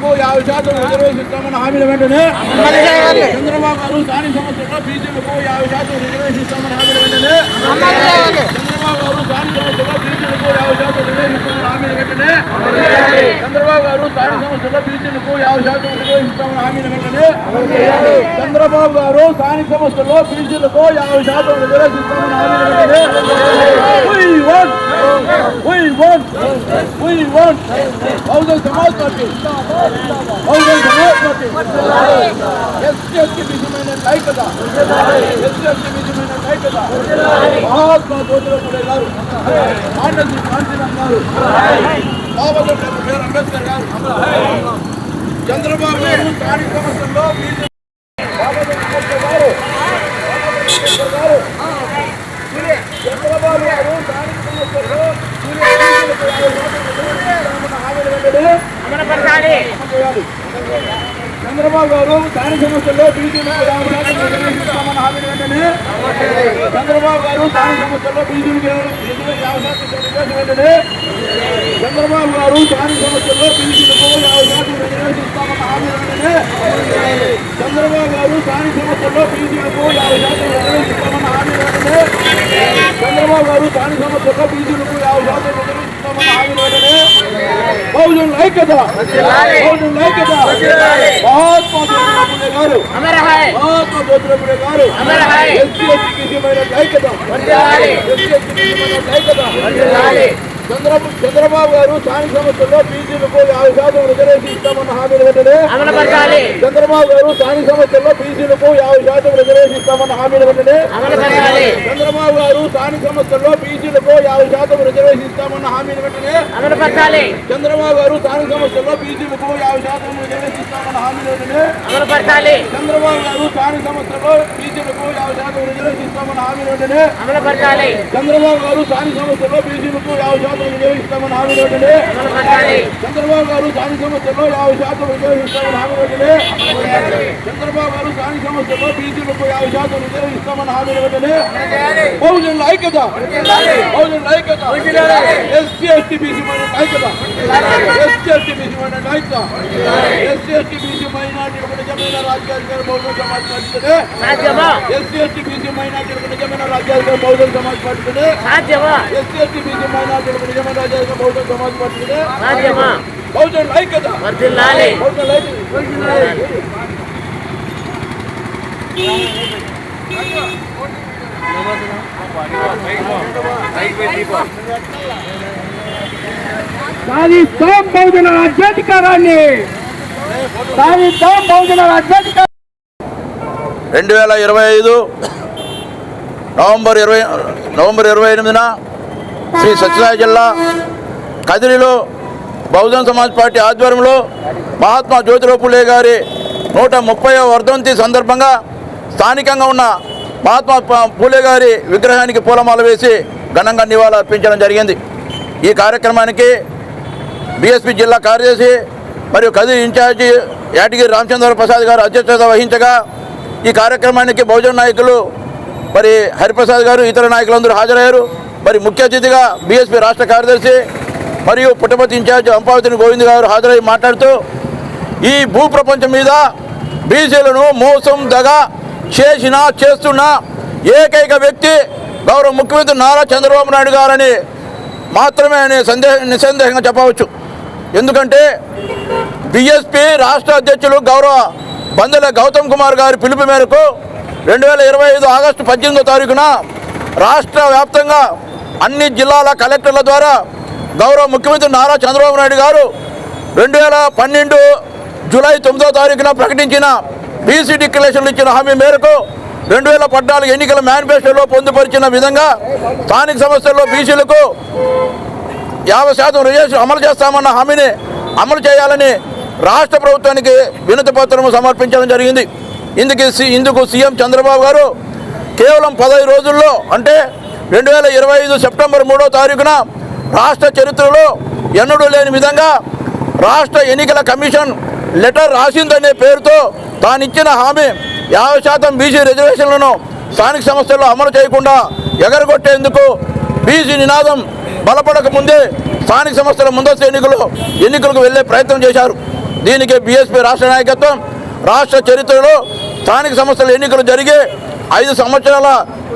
బీసీలకు యాభై శాతం రిజర్వేషన్ ఇస్తామని హామీల వెంటనే చంద్రబాబు గారు స్థానిక సంస్థల్లో బీసీలకు యాభై శాతం రిజర్వేషన్ ఇస్తామని హామీల వెంటనే చంద్రబాబు గారు స్థానిక సంస్థల్లో బీసీలకు యాభై శాతం రిజర్వేషన్ ఇస్తామని హామీల వెంటనే చంద్రబాబు గారు స్థానిక సంస్థల్లో బీసీలకు యాభై శాతం రిజర్వేషన్ ఇస్తామని హామీల వెంటనే చంద్రబాబు గారు స్థానిక సంస్థల్లో బీసీలకు యాభై శాతం రిజర్వేషన్ ఇస్తామని హామీల వెంటనే We want, we want, we want Bahujan Samaj party Bahujan Samaj party ST ST విధమైన ఐక్యత ఎస్టీ ఎస్టీ విధమైన ఐక్యత మహాత్మా జ్యోతిరావు ఫులే గారు మాండసి కాంతిరామ్ గారు బాబాసాహెబ్ డాక్టర్ అంబేద్కర్ గారు చంద్రబాబు గారు అంబేద్కర్ గారు గారు చంద్రబాబు గారు కార్యక్రమంలో చంద్రబాబు గారు స్థానిక సంస్థల్లో బీజేపీకి యాభై వెంటనే చంద్రబాబు గారు స్థానిక సంస్థల్లో బీజేపీ వెంటనే చంద్రబాబు గారు స్థానిక సంస్థల్లో బీజేపీలకు యాభై శాతం రిజర్వేషన్ ఇస్తామన్న హామీ వెంటనే చంద్రబాబు గారు స్థానిక సంస్థల్లో బీజేపీలకు యాభై శాతం రిజర్వేషన్ ఇస్తామన్న హామీ వెంటనే చంద్రబాబు గారు స్థానిక సంస్థల్లో బీజేపీలకు యాభై శాతం రిజర్వేషన్ ఇస్తామన్న ఐక్యత బహుజన్ ఐక్యత మహాత్మా జ్యోతిరావు గారు మహాత్మా గారు ఎస్సీ ఐక్యత ఎస్సీ ఐక్యత చంద్రబాబు చంద్రబాబు గారు స్థానిక సంస్థల్లో బీసీలకు యాభై శాతం రిజర్వేషన్ ఇస్తామన్న హామీలు వెంటనే చంద్రబాబు గారు స్థానిక సంస్థల్లో బీసీలకు యాభై శాతం రిజర్వేషన్ ఇస్తామన్న హామీలు వెంటనే చంద్రబాబు గారు స్థానిక సంస్థల్లో బీసీలకు యాభై శాతం రిజర్వేషన్ ఇస్తామన్న హామీలు వెంటనే చంద్రబాబు గారు స్థానిక సంస్థల్లో బీసీలకు యాభై శాతం రిజర్వేషన్ హామీలు వెంటనే చంద్రబాబు గారు స్థానిక సంస్థల్లో బీసీలకు యాభై శాతం రిజర్వేషన్ ఇస్తామన్న హామీలు వెంటనే చంద్రబాబు గారు స్థానిక సంస్థల్లో బీసీలకు యాభై శాతం రిజర్వేషన్ ఇస్తామన్న హామీలు వెంటనే చంద్రబాబు గారు స్థానిక సంస్థల్లో యాభై శాతం రిజర్వేషన్ ఇస్తామన్న హామీలు వెంటనే చంద్రబాబు గారు స్థానిక సంస్థల్లో బీసీలకు యాభై శాతం రిజర్వేషన్ ఇస్తామన్న హామీలు వెంటనే బహుజనుల ఐక్యత. బహుజనుల ఐక్యత. SC ST BC minority SC ST BC minority SC ST BC minority నిజమైన రాజ్యాధికారి బహుజన సమాజ్ పార్టీనే ఎస్సీ ఎస్టీ బీసీ మైనార్టీ నిజమైన రాజ్యాధికారి బహుజన సమాజ్ పార్టీనే ఎస్సీ ఎస్టీ బీసీ మైనార్టీ నిజమైన రాజ్యాధికారి బహుజన సమాజ్ పార్టీనే బహుజనుల ఐక్యత బహుజనుల ఐక్యత సాధిస్తాం బహుజన రాజ్యాధికారాన్ని సాధిస్తాం బహుజన రాజ్యాధికారాన్ని రెండు వేల ఇరవై ఐదు నవంబర్ ఇరవై నవంబర్ ఇరవై ఎనిమిదిన శ్రీ సత్యసాయి జిల్లా కదిరిలో బహుజన సమాజ్ పార్టీ ఆధ్వర్యంలో మహాత్మా జ్యోతిరావు పులే గారి నూట ముప్పై వర్ధంతి సందర్భంగా స్థానికంగా ఉన్న మహాత్మా పూలే గారి విగ్రహానికి పూలమాల వేసి ఘనంగా నివాళులు అర్పించడం జరిగింది. ఈ కార్యక్రమానికి బీఎస్పీ జిల్లా కార్యదర్శి మరియు కది ఇన్ఛార్జి యాటగిరి రామచంద్ర ప్రసాద్ గారు అధ్యక్షత వహించగా ఈ కార్యక్రమానికి బహుజన నాయకులు మరి హరిప్రసాద్ గారు ఇతర నాయకులందరూ హాజరయ్యారు. మరి ముఖ్య అతిథిగా బీఎస్పీ రాష్ట్ర కార్యదర్శి మరియు పుట్టపతి ఇన్ఛార్జ్ అంపావతిని గోవింద్ గారు హాజరై మాట్లాడుతూ ఈ భూ ప్రపంచం మీద బీసీలను మోసం దగ చేసిన చేస్తున్న ఏకైక వ్యక్తి గౌరవ ముఖ్యమంత్రి నారా చంద్రబాబు నాయుడు గారని మాత్రమే అనే సందేహ నిస్సందేహంగా చెప్పవచ్చు. ఎందుకంటే బిఎస్పి రాష్ట్ర అధ్యక్షులు గౌరవ బందెల గౌతమ్ కుమార్ గారి పిలుపు మేరకు రెండు వేల ఇరవై ఐదు ఆగస్టు పద్దెనిమిదో తారీఖున రాష్ట్ర వ్యాప్తంగా అన్ని జిల్లాల కలెక్టర్ల ద్వారా గౌరవ ముఖ్యమంత్రి నారా చంద్రబాబు నాయుడు గారు రెండు వేల పన్నెండు జూలై తొమ్మిదో తారీఖున ప్రకటించిన బీసీ డిక్లరేషన్లు ఇచ్చిన హామీ మేరకు రెండు వేల పద్నాలుగు ఎన్నికల మేనిఫెస్టోలో పొందుపరిచిన విధంగా స్థానిక సంస్థల్లో బీసీలకు యాభై శాతం రిజర్వేషన్ అమలు చేస్తామన్న హామీని అమలు చేయాలని రాష్ట్ర ప్రభుత్వానికి వినతి పత్రం సమర్పించడం జరిగింది. ఇందుకు సి- ఇందుకు సీఎం చంద్రబాబు గారు కేవలం పదహైదు రోజుల్లో అంటే రెండు వేల ఇరవై ఐదు సెప్టెంబర్ మూడో తారీఖున రాష్ట్ర చరిత్రలో ఎన్నడూ లేని విధంగా రాష్ట్ర ఎన్నికల కమిషన్ లెటర్ రాసిందనే పేరుతో తాను ఇచ్చిన హామీ యాభై శాతం బీసీ రిజర్వేషన్లను స్థానిక సంస్థల్లో అమలు చేయకుండా ఎగరగొట్టేందుకు బీసీ నినాదం బలపడక ముందే స్థానిక సంస్థల ముందస్తు ఎన్నికలు ఎన్నికలకు వెళ్ళే ప్రయత్నం చేశారు. దీనికి బీఎస్పీ రాష్ట్ర నాయకత్వం రాష్ట్ర చరిత్రలో స్థానిక సంస్థల ఎన్నికలు జరిగే ఐదు సంవత్సరాల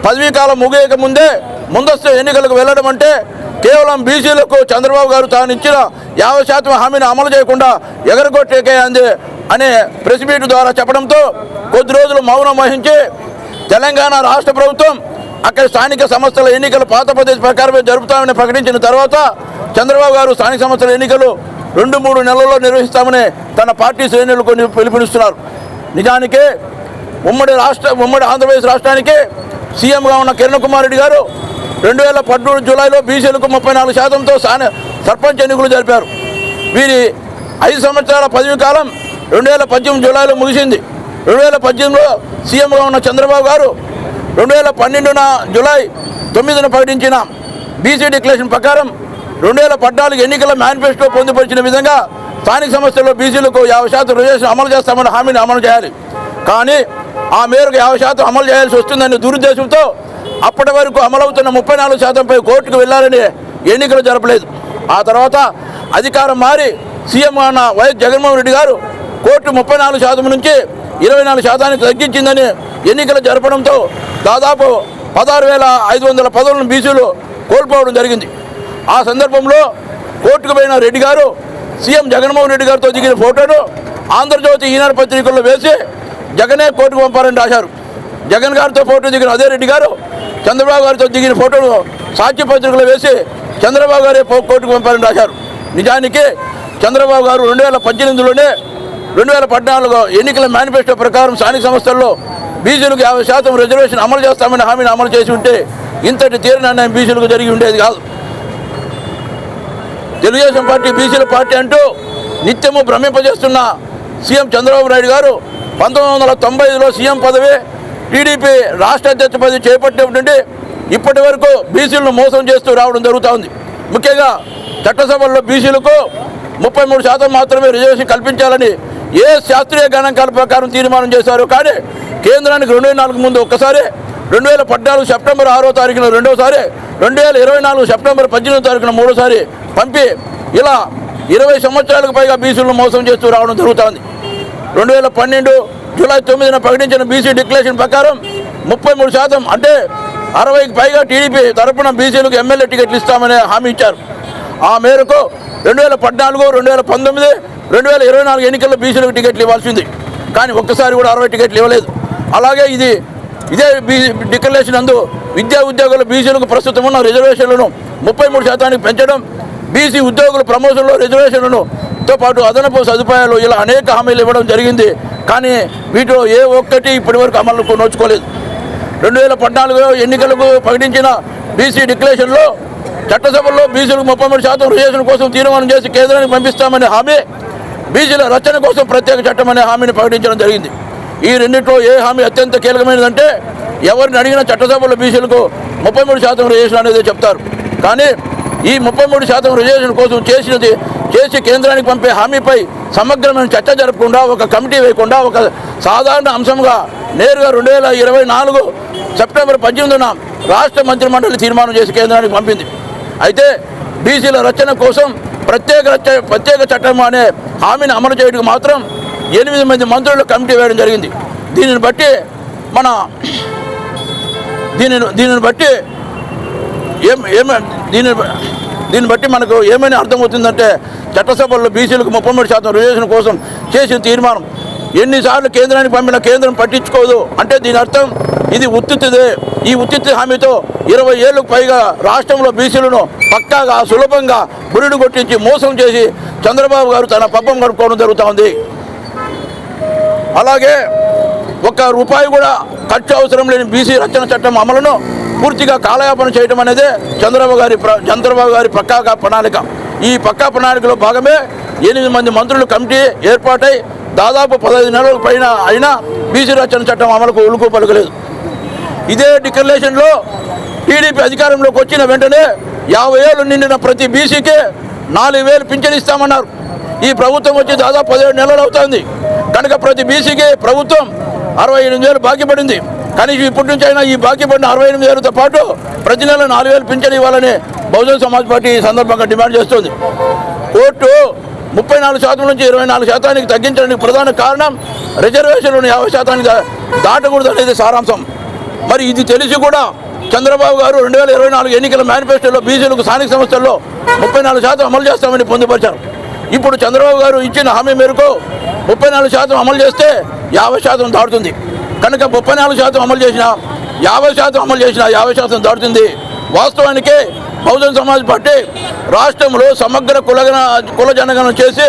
పదవీ కాలం ముగియక ముందే ముందస్తు ఎన్నికలకు వెళ్ళడం అంటే కేవలం బీసీలకు చంద్రబాబు గారు తాను ఇచ్చిన యాభై శాతం హామీని అమలు చేయకుండా ఎగరగొట్టేకే అంది అనే ప్రెస్ మీట్ ద్వారా చెప్పడంతో కొద్ది రోజులు మౌనం వహించి తెలంగాణ రాష్ట్ర ప్రభుత్వం అక్కడ స్థానిక సంస్థల ఎన్నికలు పాత పద్ధతి ప్రకారమే జరుపుతామని ప్రకటించిన తర్వాత చంద్రబాబు గారు స్థానిక సంస్థల ఎన్నికలు రెండు మూడు నెలల్లో నిర్వహిస్తామని తన పార్టీ శ్రేణులు కొన్ని పిలుపునిస్తున్నారు. నిజానికి ఉమ్మడి రాష్ట్ర ఉమ్మడి ఆంధ్రప్రదేశ్ రాష్ట్రానికి సీఎంగా ఉన్న కిరణ్ కుమార్ రెడ్డి గారు రెండు వేల పద్మూడు జూలైలో బీసీలకు ముప్పై నాలుగు శాతంతో సర్పంచ్ ఎన్నికలు జరిపారు. వీరి ఐదు సంవత్సరాల పదవి కాలం రెండు వేల పద్దెనిమిది జూలైలో ముగిసింది. రెండు వేల పద్దెనిమిదిలో సీఎంగా ఉన్న చంద్రబాబు గారు రెండు వేల పన్నెండున జూలై తొమ్మిదిన ప్రకటించిన బీసీ డిక్లరేషన్ ప్రకారం రెండు వేల పద్నాలుగు ఎన్నికల మేనిఫెస్టో పొందుపరిచిన విధంగా స్థానిక సంస్థల్లో బీసీలకు యాభై శాతం రిజర్వేషన్ అమలు చేస్తామని హామీని అమలు చేయాలి. కానీ ఆ మేరకు యాభై శాతం అమలు చేయాల్సి వస్తుందనే దురుద్దేశంతో అప్పటి వరకు అమలవుతున్న ముప్పై నాలుగు శాతంపై కోర్టుకు వెళ్ళాలని ఎన్నికలు జరపలేదు. ఆ తర్వాత అధికారం మారి సీఎం అన్న వైఎస్ జగన్మోహన్ రెడ్డి గారు కోర్టు ముప్పై నాలుగు శాతం నుంచి ఇరవై నాలుగు శాతానికి తగ్గించిందని ఎన్నికలు జరపడంతో దాదాపు పదహారు వేల ఐదు వందల పదవులను బీసీలు కోల్పోవడం జరిగింది. ఆ సందర్భంలో కోర్టుకు పోయిన రెడ్డి గారు సీఎం జగన్మోహన్ రెడ్డి గారితో దిగిన ఫోటోను ఆంధ్రజ్యోతి ఈనాడు పత్రికల్లో వేసి జగనే కోర్టుకు పంపారని రాశారు. జగన్ గారితో ఫోటో దిగిన అదే రెడ్డి గారు చంద్రబాబు గారితో దిగిన ఫోటోను సాక్ష్యపత్రికలు వేసి చంద్రబాబు గారే కోర్టుకు పంపారని రాశారు. నిజానికి చంద్రబాబు గారు రెండు వేల పద్దెనిమిదిలోనే రెండు వేల పద్నాలుగు ఎన్నికల మేనిఫెస్టో ప్రకారం స్థానిక సంస్థల్లో బీసీలకు యాభై శాతం రిజర్వేషన్ అమలు చేస్తామని హామీని అమలు చేసి ఉంటే ఇంతటి తీరు నిర్ణయం బీసీలకు జరిగి ఉండేది కాదు. తెలుగుదేశం పార్టీ బీసీల పార్టీ అంటూ నిత్యము భ్రమింపజేస్తున్న సీఎం చంద్రబాబు నాయుడు గారు పంతొమ్మిది వందల తొంభై ఐదులో సీఎం పదవి టీడీపీ రాష్ట్ర అధ్యక్ష పదవి చేపట్టినప్పటి నుండి ఇప్పటి వరకు బీసీలను మోసం చేస్తూ రావడం జరుగుతూ ఉంది ముఖ్యంగా చట్టసభల్లో బీసీలకు ముప్పై మూడు శాతం మాత్రమే రిజర్వేషన్ కల్పించాలని ఏ శాస్త్రీయ గణాంకాల ప్రకారం తీర్మానం చేశారు కానీ కేంద్రానికి రెండు వేల నాలుగు ముందు ఒక్కసారి రెండు వేల పద్నాలుగు సెప్టెంబర్ ఆరో తారీఖున రెండోసారి రెండు వేల ఇరవై నాలుగు సెప్టెంబర్ పద్దెనిమిదో తారీఖున మూడోసారి పంపి ఇలా ఇరవై సంవత్సరాలకు పైగా బీసీలను మోసం చేస్తూ రావడం జరుగుతోంది. రెండు వేల పన్నెండు జూలై తొమ్మిదిన ప్రకటించిన బీసీ డిక్లరేషన్ ప్రకారం ముప్పై మూడు శాతం అంటే అరవైకి పైగా టీడీపీ తరపున బీసీలకు ఎమ్మెల్యే టికెట్లు ఇస్తామని హామీ ఇచ్చారు. ఆ మేరకు రెండు వేల పద్నాలుగు రెండు వేల పంతొమ్మిది రెండు వేల ఇరవై నాలుగు ఎన్నికల్లో బీసీలకు టికెట్లు ఇవ్వాల్సింది. కానీ ఒక్కసారి కూడా అరవై టికెట్లు ఇవ్వలేదు. అలాగే ఇది ఇదే డిక్లరేషన్ అందు విద్యా ఉద్యోగుల బీసీలకు ప్రస్తుతం ఉన్న రిజర్వేషన్లను ముప్పై మూడు శాతానికి పెంచడం బీసీ ఉద్యోగుల ప్రమోషన్లో రిజర్వేషన్లను తో పాటు అదనపు సదుపాయాలు ఇలా అనేక హామీలు ఇవ్వడం జరిగింది. కానీ వీటిలో ఏ ఒక్కటి ఇప్పటి వరకు అమలుకు నోచుకోలేదు. రెండు వేల పద్నాలుగు ఎన్నికలకు ప్రకటించిన బీసీ డిక్లరేషన్లో చట్టసభల్లో బీసీలకు ముప్పై మూడు శాతం రిజర్వేషన్ కోసం తీర్మానం చేసి కేంద్రానికి పంపిస్తామనే హామీ బీసీల రచన కోసం ప్రత్యేక చట్టం అనే హామీని ప్రకటించడం జరిగింది. ఈ రెండింటిలో ఏ హామీ అత్యంత కీలకమైనదంటే ఎవరిని అడిగిన చట్టసభలో బీసీలకు ముప్పై మూడు శాతం రిజర్వేషన్ అనేది చెప్తారు. కానీ ఈ ముప్పై మూడు శాతం రిజర్వేషన్ కోసం చేసినది చేసి కేంద్రానికి పంపే హామీపై సమగ్రమైన చర్చ జరపకుండా ఒక కమిటీ వేయకుండా ఒక సాధారణ అంశంగా నేరుగా రెండు వేల ఇరవై నాలుగు సెప్టెంబర్ పద్దెనిమిదిన రాష్ట్ర మంత్రిమండలి తీర్మానం చేసి కేంద్రానికి పంపింది. అయితే బీసీల రచన కోసం ప్రత్యేక ప్రత్యేక చట్టం అనే హామీని అమలు చేయడానికి మాత్రం ఎనిమిది మంది మంత్రులు కమిటీ వేయడం జరిగింది. దీనిని బట్టి మన దీనిని దీనిని బట్టి ఏం ఏమ దీనిని దీన్ని బట్టి మనకు ఏమైనా అర్థమవుతుందంటే చట్టసభల్లో బీసీలకు ముప్పై మూడు శాతం రిజర్వేషన్ కోసం చేసిన తీర్మానం. ఎన్నిసార్లు కేంద్రానికి పంపిన కేంద్రం పట్టించుకోదు. అంటే దీని అర్థం ఇది ఉత్తిదే. ఈ ఉత్తిత్తి హామీతో ఇరవై ఏళ్ళకు పైగా రాష్ట్రంలో బీసీలను పక్కాగా సులభంగా బురుడు కొట్టించి మోసం చేసి చంద్రబాబు గారు తన పప్పం గడుపుకోవడం జరుగుతూ ఉంది. అలాగే ఒక్క రూపాయి కూడా ఖర్చు అవసరం లేని బీసీ రచన చట్టం అమలును పూర్తిగా కాలయాపన చేయడం అనేది చంద్రబాబు గారి ప్ర- చంద్రబాబు గారి పక్కా ప్రణాళిక. ఈ పక్కా ప్రణాళికలో భాగమే ఎనిమిది మంది మంత్రులు కమిటీ ఏర్పాటై దాదాపు పదహైదు నెలల పైన అయినా బీసీ రచన చట్టం అమలుకు ఉలుకు పలకలేదు. ఇదే డిక్లరేషన్లో టీడీపీ అధికారంలోకి వచ్చిన వెంటనే యాభై ఏళ్ళు నిండిన ప్రతి బీసీకి నాలుగు వేలు పింఛన్ ఇస్తామన్నారు. ఈ ప్రభుత్వం వచ్చి దాదాపు పదిహేడు నెలలు అవుతుంది. కనుక ప్రతి బీసీకి ప్రభుత్వం అరవై ఎనిమిది వేలు బాకీ పడింది. కానీ ఇప్పటి నుంచి అయినా ఈ బాకీ పడిన అరవై ఎనిమిది వేలతో పాటు ప్రతి నెల నాలుగు వేలు పింఛన్ ఇవ్వాలని బహుజన సమాజ్ పార్టీ ఈ సందర్భంగా డిమాండ్ చేస్తుంది. కోర్టు ముప్పై నాలుగు శాతం నుంచి ఇరవై నాలుగు శాతానికి తగ్గించడానికి ప్రధాన కారణం రిజర్వేషన్లను యాభై శాతానికి దాటకూడదు అనేది సారాంశం. మరి ఇది తెలిసి కూడా చంద్రబాబు గారు రెండు వేల ఇరవై నాలుగు ఎన్నికల మేనిఫెస్టోలో బీసీలకు స్థానిక సంస్థల్లో ముప్పై నాలుగు శాతం అమలు చేస్తామని పొందుపరిచారు. ఇప్పుడు చంద్రబాబు గారు ఇచ్చిన హామీ మేరకు ముప్పై నాలుగు శాతం అమలు చేస్తే యాభై శాతం దాటుతుంది. కనుక ముప్పై నాలుగు శాతం అమలు చేసిన యాభై శాతం అమలు చేసిన యాభై శాతం దాటుతుంది. వాస్తవానికి బహుజన్ సమాజ్ పార్టీ రాష్ట్రంలో సమగ్ర కులగన కుల జనగణన చేసి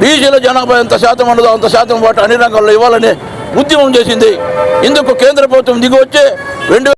బీసీల జనాభా ఎంత శాతం ఉండదో అంత శాతం వాటి అన్ని రంగాల్లో ఇవ్వాలని ఉద్యమం చేసింది. ఇందుకు కేంద్ర ప్రభుత్వం దిగి వచ్చి రెండు